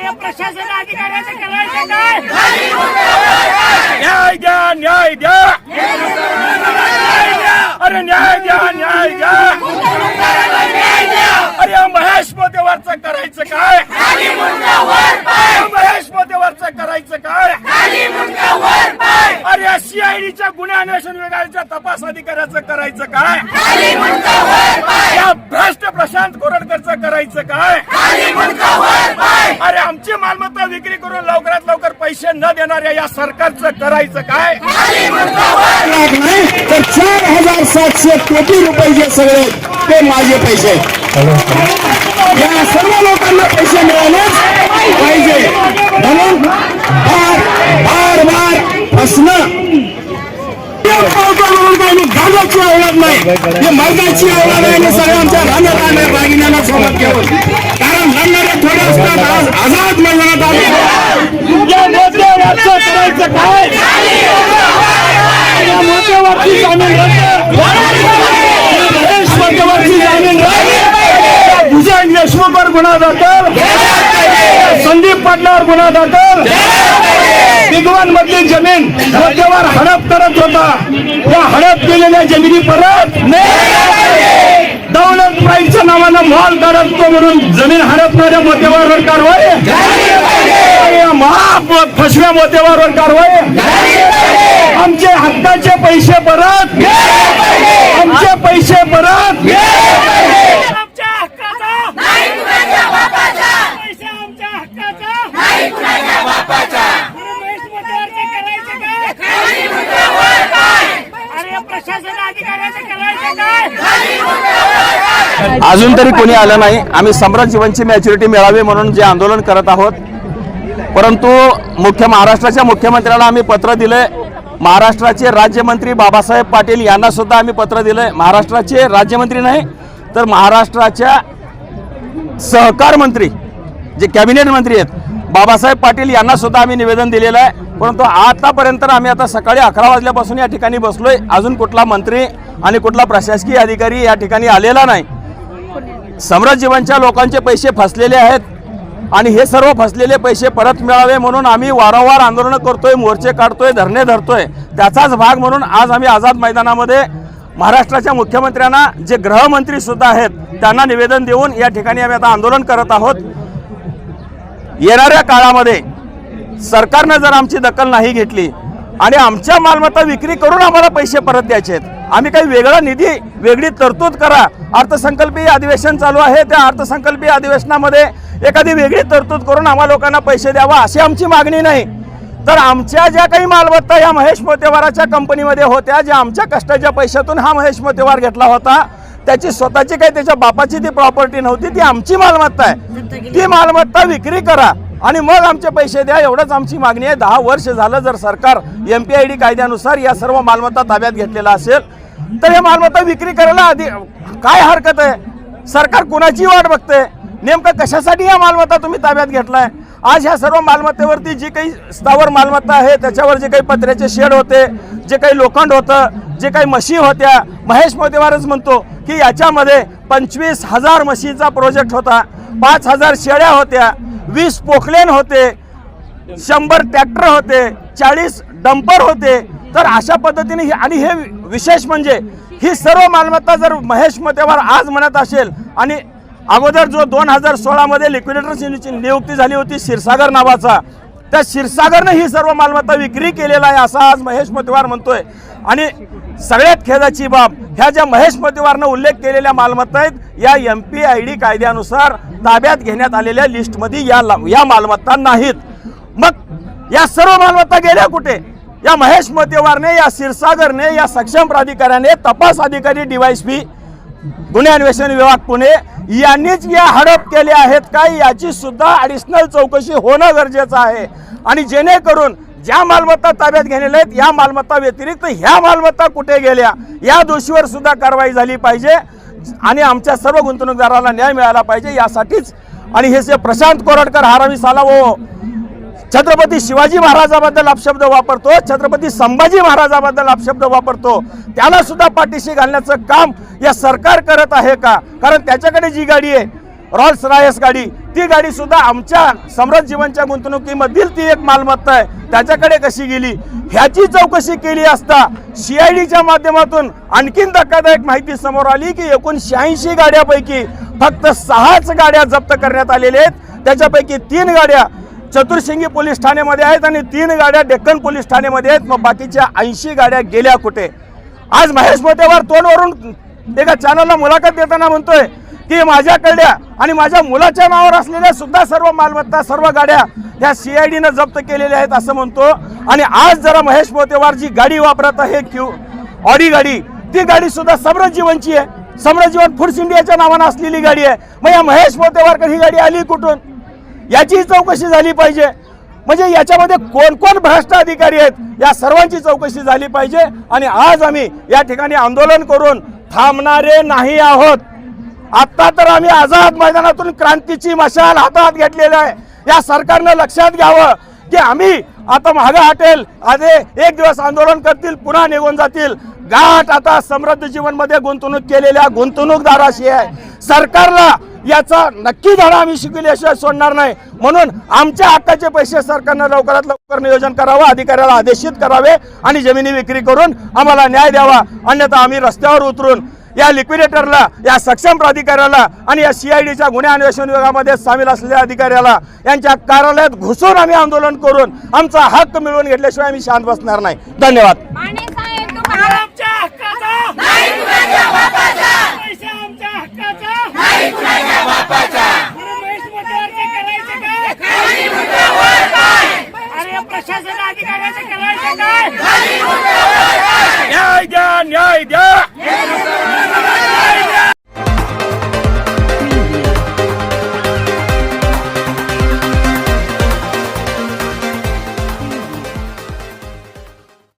अरे प्रशासन अधिकाऱ्याचं करायचं काय? न्याय द्या न्याय द्या अरे न्याय द्या न्याय द्या अरे या महेश मोतेवरचं करायचं काय या महेश मोतेवरचं करायचं काय अरे या सीआयडीच्या गुन्हे अन्वेषण विभागाच्या तपास अधिकाऱ्याचं करायचं काय? या भ्रष्ट प्रशांत कोरडकरचं करायचं काय? अरे आमची मालमत्ता विक्री करून लवकरात लवकर पैसे न देणाऱ्या या सरकारचं करायचं काय? तर चार हजार सातशे कोटी रुपये जे सगळे ते माझे पैसे. या सर्व लोकांना पैसे मिळालेच पाहिजे. म्हणून काही मी गाजाची आवडत नाही हे मर्दाची आवडत आहे आणि सगळ्या आमच्या राहण्या राहण्या दागिन्यांना सोबत घेऊन कारण लढणारे थोडे असतात आज आझाद मैदानात आले काय जामीन जामीन भुजंग देशमुखवर गुन्हा दाखल. संदीप पाटलावर गुन्हा दाखल. मधली जमीन मोत्यावर हडप करत होता. या हडप केलेल्या जमिनी परत दौलत प्राईजच्या नावानं मॉल काढतो म्हणून जमीन हडपणाऱ्या मोत्यावर कारवाई. महा फसव्या मोत्यावर कारवाई. आमचे हक्काचे पैसे परत. आमचे पैसे परत आमच्या हक्काचा पैसा आमच्या हक्काचा रमेश मोत्यावरचं करायचं काय अरे या प्रशासन अधिकाऱ्याचं करायचं काय अजून तरी कोणी आलं नाही. आम्ही सम्राट जीवनची मॅच्युरिटी मिळावी म्हणून जे आंदोलन करत आहोत. परंतु मुख्य महाराष्ट्राच्या मुख्यमंत्र्याला आम्ही पत्र दिले महाराष्ट्राचे राज्यमंत्री बाबासाहेब पाटील यांना सुद्धा आम्ही पत्र दिलंय. महाराष्ट्राचे राज्यमंत्री नाही तर महाराष्ट्राच्या सहकार मंत्री जे कॅबिनेट मंत्री आहेत बाबासाहेब पाटील यांना सुद्धा आम्ही निवेदन दिलेलं आहे. परंतु आतापर्यंत आम्ही आता सकाळी अकरा वाजल्यापासून या ठिकाणी बसलोय. अजून कुठला मंत्री आणि कुठला प्रशासकीय अधिकारी या ठिकाणी आलेला नाही. सम्राट लोकांचे पैसे फसलेले आहेत आणि हे सर्व फसलेले पैसे परत मिळावे म्हणून आम्ही वारंवार आंदोलनं करतोय मोर्चे काढतोय धरणे धरतोय. त्याचाच भाग म्हणून आज आम्ही आझाद मैदानामध्ये महाराष्ट्राच्या मुख्यमंत्र्यांना जे गृहमंत्री सुद्धा आहेत त्यांना निवेदन देऊन या ठिकाणी आम्ही आता आंदोलन करत आहोत. येणाऱ्या काळामध्ये सरकारनं जर आमची दखल नाही घेतली आणि आमच्या मालमत्ता विक्री करून आम्हाला पैसे परत द्यायचे आहेत आम्ही काही वेगळा निधी वेगळी तरतूद करा. अर्थसंकल्पीय अधिवेशन चालू आहे. त्या अर्थसंकल्पीय अधिवेशनामध्ये एखादी वेगळी तरतूद करून आम्हा लोकांना पैसे द्यावा अशी आमची मागणी नाही. तर आमच्या ज्या काही मालमत्ता या महेश मोतेवाराच्या कंपनीमध्ये होत्या ज्या आमच्या कष्टाच्या पैशातून हा महेश मोतेवार घेतला होता त्याची स्वतःची काही त्याच्या बापाची ती प्रॉपर्टी नव्हती ती आमची मालमत्ता आहे. ती मालमत्ता विक्री करा आणि मग आमचे पैसे द्या एवढंच आमची मागणी आहे. दहा वर्ष झालं जर सरकार एम पी आय डी कायद्यानुसार या सर्व मालमत्ता ताब्यात घेतलेला असेल तर हे मालमत्ता विक्री करायला आधी काय हरकत आहे? सरकार कुणाची वाट बघते नेमकं कशासाठी या मालमत्ता तुम्ही ताब्यात घेतलाय? आज ह्या सर्व मालमत्तेवरती जी काही स्थावर मालमत्ता आहे त्याच्यावर जे काही पत्र्याचे शेड होते जे काही लोखंड होतं जे काही म्हशी होत्या महेश मोतेवारच म्हणतो की याच्यामध्ये पंचवीस हजार म्हशीचा प्रोजेक्ट होता पाच हजार शेळ्या होत्या वीस पोखलेन होते शंभर ट्रॅक्टर होते चाळीस डंपर होते. तर अशा पद्धतीने आणि हे विशेष म्हणजे ही सर्व मालमत्ता जर महेश मतेवार आज म्हणत असेल आणि अगोदर जो दोन हजार सोळामध्ये लिक्विडेटरची नियुक्ती झाली होती क्षीरसागर नावाचा त्या क्षीरसागरनं ही सर्व मालमत्ता विक्री केलेला आहे असा आज महेश मतेवार म्हणतोय. आणि सगळ्यात खेदाची बाब ह्या ज्या महेश मतेवारनं उल्लेख केलेल्या मालमत्ता आहेत या एम पी आय डी कायद्यानुसार ताब्यात घेण्यात आलेल्या लिस्टमध्ये या या मालमत्ता नाहीत. मग या सर्व मालमत्ता गेल्या कुठे? या महेश मतेवारने या क्षीरसागरने या सक्षम प्राधिकाऱ्याने तपास अधिकारी डिवाइस पी गुन्हे अन्वेषण विभाग पुणे यांनीच या हडप केले आहेत का याची सुद्धा ॲडिशनल चौकशी होणं गरजेचं आहे. आणि जेणेकरून ज्या मालमत्ता ताब्यात घेण्यात आहेत या मालमत्ता व्यतिरिक्त ह्या मालमत्ता कुठे गेल्या या दोषीवर सुद्धा कारवाई झाली पाहिजे आणि आमच्या सर्व गुंतवणूकदाराला न्याय मिळाला पाहिजे यासाठीच. आणि हे जे प्रशांत कोरडकर हारावी साला वो छत्रपती शिवाजी महाराजाबद्दल अपशब्द वापरतो छत्रपती संभाजी महाराजाबद्दल अपशब्द वापरतो. त्याला सुद्धा पाठीशी घालण्याचं काम या सरकार करत आहे का? कारण त्याच्याकडे जी गाडी आहे रॉल्स रॉयस गाडी ती गाडी सुद्धा आमच्या समृद्ध जीवनच्या गुंतवणुकीमधील ती एक मालमत्ता आहे. त्याच्याकडे कशी गेली? ह्याची चौकशी केली असता सीआयडीच्या माध्यमातून आणखीन धक्कादायक माहिती समोर आली की एकूण शहाऐंशी गाड्यापैकी फक्त सहाच गाड्या जप्त करण्यात आलेल्या आहेत. त्याच्यापैकी तीन गाड्या चतुर्शिंगी पोलीस ठाण्यामध्ये आहेत आणि तीन गाड्या डेक्कन पोलीस ठाण्यामध्ये आहेत. मग बाकीच्या ऐंशी गाड्या गेल्या कुठे? आज महेश मोतेवार तोंडवरून एका चॅनलला मुलाखत देताना म्हणतोय की माझ्याकडल्या आणि माझ्या मुलाच्या नावावर असलेल्या सुद्धा सर्व मालमत्ता सर्व गाड्या ह्या सीआयडीनं जप्त केलेल्या आहेत असं म्हणतो. आणि आज जरा महेश मोतेवार जी गाडी वापरत आहे क्यू ऑडी गाडी ती गाडी सुद्धा समृद्ध आहे. समृद्ध जीवन फूड्स इंडियाच्या नावानं असलेली गाडी आहे. मग या महेश मोतेवारकर ही गाडी आली कुठून? याची चौकशी झाली पाहिजे. म्हणजे याच्यामध्ये कोण कोण भ्रष्ट अधिकारी आहेत या सर्वांची चौकशी झाली पाहिजे. आणि आज आम्ही या ठिकाणी आंदोलन करून थांबणारे नाही आहोत. आत्ता तर आम्ही आझाद मैदानातून क्रांतीची मशाल हातात घेतलेली आहे. या सरकारनं लक्षात घ्यावं की आम्ही आता महागा हटेल. आधी एक दिवस आंदोलन करतील पुन्हा निघून जातील. गाठ आता समृद्ध जीवनमध्ये गुंतवणूक केलेल्या गुंतवणूकदाराशी आहे. सरकारला याचा नक्की धडा आम्ही शिकविल्याशिवाय सोडणार नाही. म्हणून आमच्या हक्काचे पैसे सरकारनं लवकरात लवकर नियोजन करावं अधिकाऱ्याला आदेशित करावे आणि जमिनी विक्री करून आम्हाला न्याय द्यावा. अन्यथा आम्ही रस्त्यावर उतरून या लिक्विडेटरला या सक्षम प्राधिकाऱ्याला आणि या सीआयडीच्या गुन्हे अन्वेषण विभागामध्ये सामील असलेल्या अधिकाऱ्याला यांच्या कार्यालयात घुसून आम्ही आंदोलन करून आमचा हक्क मिळवून घेतल्याशिवाय आम्ही शांत बसणार नाही. धन्यवाद.